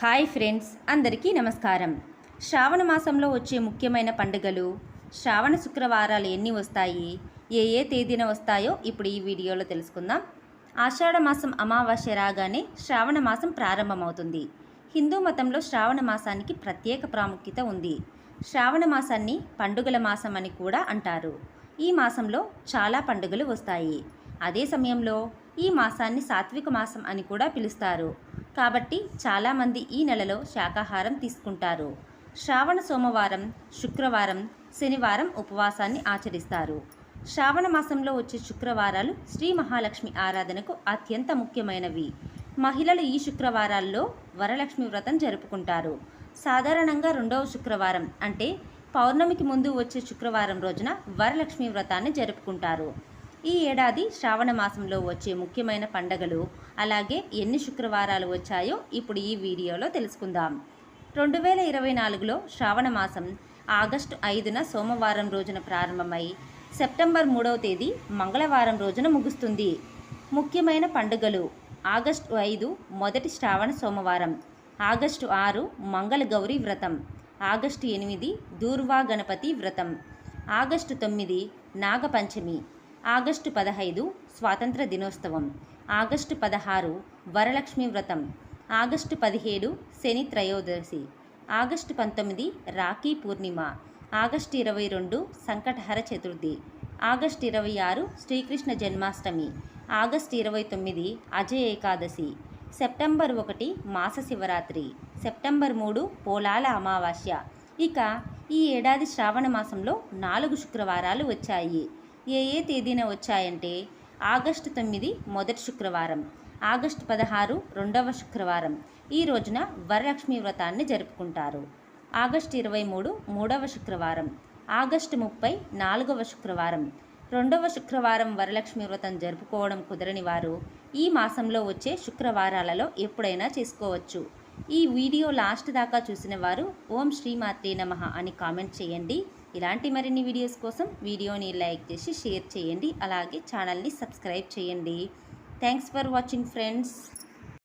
Hi friends అందరికీ నమస్కారం. శ్రావణ మాసంలో వచ్చే ముఖ్యమైన పండుగలు శ్రావణ శుక్రవారాలు ఎన్ని వస్తాయి ఏ ఏ తేదీన వస్తాయో ఇప్పుడు ఈ వీడియోలో తెలుసుకుందాం. ఆషాఢ మాసం అమావాస్య రాగానే శ్రావణ మాసం ప్రారంభమవుతుంది. హిందూ మతంలో శ్రావణ మాసానికి ప్రత్యేక ప్రాముఖ్యత ఉంది. శ్రావణ మాసాన్ని పండుగల మాసం అని కూడా అంటారు. ఈ మాసంలో చాలా పండుగలు వస్తాయి. అదే సమయంలో ఈ మాసాన్ని సాత్విక మాసం అని కూడా పిలుస్తారు. కాబట్టి చాలామంది ఈ నెలలో శాకాహారం తీసుకుంటారు. శ్రావణ సోమవారం శుక్రవారం శనివారం ఉపవాసాన్ని ఆచరిస్తారు. శ్రావణ మాసంలో వచ్చే శుక్రవారాలు శ్రీ మహాలక్ష్మి ఆరాధనకు అత్యంత ముఖ్యమైనవి. మహిళలు ఈ శుక్రవారాల్లో వరలక్ష్మి వ్రతం జరుపుకుంటారు. సాధారణంగా రెండవ శుక్రవారం అంటే పౌర్ణమికి ముందు వచ్చే శుక్రవారం రోజున వరలక్ష్మి వ్రతాన్ని జరుపుకుంటారు. ఈ ఏడాది శ్రావణ మాసంలో వచ్చే ముఖ్యమైన పండగలు అలాగే ఎన్ని శుక్రవారాలు వచ్చాయో ఇప్పుడు ఈ వీడియోలో తెలుసుకుందాం. రెండు వేల ఇరవై నాలుగులో శ్రావణ మాసం ఆగస్టు ఐదున సోమవారం రోజున ప్రారంభమై సెప్టెంబర్ మూడవ తేదీ మంగళవారం రోజున ముగుస్తుంది. ముఖ్యమైన పండుగలు ఆగస్టు ఐదు మొదటి శ్రావణ సోమవారం ఆగస్టు ఆరు మంగళ గౌరీ వ్రతం ఆగస్టు ఎనిమిది దూర్వా గణపతి వ్రతం ఆగస్టు తొమ్మిది నాగపంచమి ఆగస్టు పదహైదు స్వాతంత్ర దినోత్సవం. ఆగస్టు పదహారు వరలక్ష్మి వ్రతం. ఆగస్టు పదిహేడు శని త్రయోదశి. ఆగస్టు పంతొమ్మిది రాఖీ పూర్ణిమ. ఆగస్టు ఇరవై రెండు సంకటహర చతుర్థి. ఆగస్టు ఇరవై ఆరు శ్రీకృష్ణ జన్మాష్టమి. ఆగస్టు ఇరవై తొమ్మిది అజయ ఏకాదశి. సెప్టెంబర్ ఒకటి మాస శివరాత్రి. సెప్టెంబర్ మూడు పోలాల అమావాస్య. ఇక ఈ ఏడాది శ్రావణ మాసంలో నాలుగు శుక్రవారాలు వచ్చాయి. ఏ ఏ తేదీన వచ్చాయంటే ఆగస్టు తొమ్మిది మొదటి శుక్రవారం ఆగస్టు పదహారు రెండవ శుక్రవారం. ఈ రోజున వరలక్ష్మి వ్రతాన్ని జరుపుకుంటారు. ఆగస్టు ఇరవై మూడు మూడవ శుక్రవారం ఆగస్టు ముప్పై నాలుగవ శుక్రవారం. రెండవ శుక్రవారం వరలక్ష్మి వ్రతం జరుపుకోవడం కుదరని వారు ఈ మాసంలో వచ్చే శుక్రవారాలలో ఎప్పుడైనా చేసుకోవచ్చు. ఈ వీడియో లాస్ట్ దాకా చూసిన వారు ఓం శ్రీమాతే నమ అని కామెంట్ చేయండి. ఇలాంటి మరిన్ని వీడియోస్ కోసం వీడియోని లైక్ చేసి షేర్ చేయండి. అలాగే ఛానల్ని సబ్స్క్రైబ్ చేయండి. Thanks for watching friends.